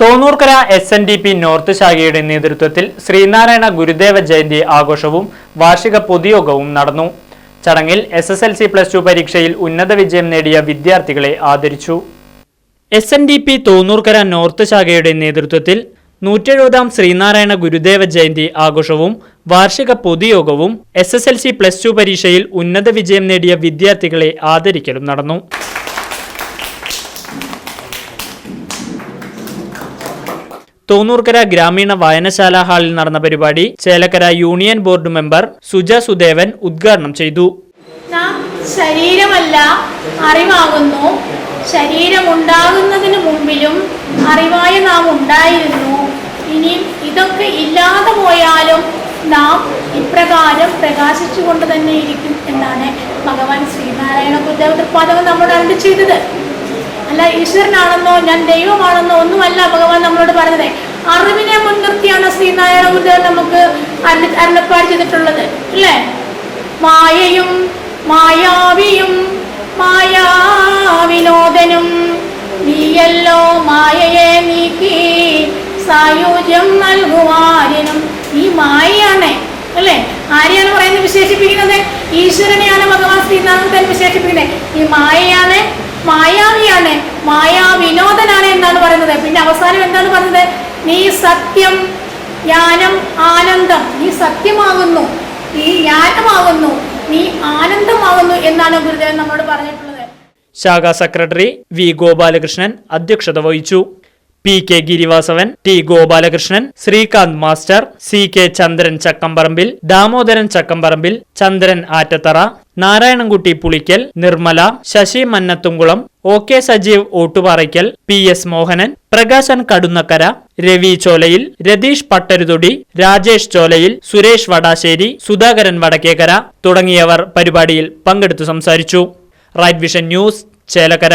Thonnurkkara S N D P north ശാഖയുടെ നേതൃത്വത്തിൽ ശ്രീനാരായണ ഗുരുദേവ ജയന്തി ആഘോഷവും വാർഷിക പൊതുയോഗവും നടന്നു. ചടങ്ങിൽ S S L C plus two പരീക്ഷയിൽ ഉന്നത വിജയം നേടിയ വിദ്യാർത്ഥികളെ ആദരിച്ചു. S N D P Thonnurkkara north ശാഖയുടെ നേതൃത്വത്തിൽ നൂറ്റെഴുപതാം ശ്രീനാരായണ ഗുരുദേവ ജയന്തി ആഘോഷവും വാർഷിക പൊതുയോഗവും S S L C plus two പരീക്ഷയിൽ ഉന്നത വിജയം നേടിയ വിദ്യാർത്ഥികളെ ആദരിക്കലും നടന്നു. തോന്നൂർക്കര ഗ്രാമീണ വായനശാല ഹാളിൽ നടന്ന പരിപാടി Chelakkara union board member Suja Sudevan ഉദ്ഘാടനം ചെയ്തു. ശരീരമല്ല അറിവാകുന്നു. ശരീരമുണ്ടാകുന്നതിന് മുമ്പിലും അറിവായ നാം ഉണ്ടായിരുന്നു. ഇനി ഇതൊക്കെ ഇല്ലാതെ പോയാലും നാം ഇപ്രകാരം പ്രകാശിച്ചുകൊണ്ട് തന്നെ ഇരിക്കും എന്നാണ് ഭഗവാൻ ശ്രീനാരായണ ഗുരുദേവ തൃപ്പാദകം നമ്മോട് അരുളി ചെയ്തത്. അല്ല ഈശ്വരനാണെന്നോ ഞാൻ ദൈവമാണെന്നോ ഒന്നുമല്ല ഭഗവാൻ നമ്മളോട് പറഞ്ഞത്. അറിവിനെ മുൻനിർത്തിയാണ് ശ്രീനാരായണ ഗുരുദേവൻ നമുക്ക് അരുളി അരുളപ്പാട് ചെയ്തിട്ടുള്ളത് അല്ലേ? മായയും മായാവിയും മായാവിനോദനും നീയല്ലോ മായയെ നീക്കി സായുജ്യം നൽകുവാനും ഈ മായയാണ് അല്ലേ? ആരെയാണ് പറയുന്നത് വിശേഷിപ്പിക്കുന്നത്? ഈശ്വരനെയാണ് ഭഗവാൻ ശ്രീനാഥൻ വിശേഷിപ്പിക്കുന്നത്. ഈ മായയാണ് മായാവിയാണ് മായാവിനോദനാണ് എന്നാണ് പറയുന്നത്. പിന്നെ അവസാനം എന്താണ് പറയുന്നത് നീ സത്യം ജ്ഞാനം ആനന്ദം. നീ സത്യമാകുന്നു. നീ ജ്ഞാനമാകുന്നു. നീ ആനന്ദമാകുന്നു എന്നാണ് ഗുരുദേവൻ നമ്മോട് പറഞ്ഞിട്ടുള്ളത്. ശാഖാ സെക്രട്ടറി വി ഗോപാലകൃഷ്ണൻ അധ്യക്ഷത വഹിച്ചു. P K Girivasavan T Gopalakrishnan Srikanth master C K Chandran Chakkamparambil Damodaran Chakkamparambil Chandran Attathara Narayanankutty Pulikkal Nirmala Sasi Mannathumkulam O K Sajeev Ottuparakkal P S Mohanan Prakashan Kadunnakkara Ravi Cholayil Ratheesh Pattaruthodi Rajesh Cholayil Suresh Vadasseri Sudhakaran Vadakkekara തുടങ്ങിയവർ പരിപാടിയിൽ പങ്കെടുത്തു സംസാരിച്ചു. Right vision news Chelakkara.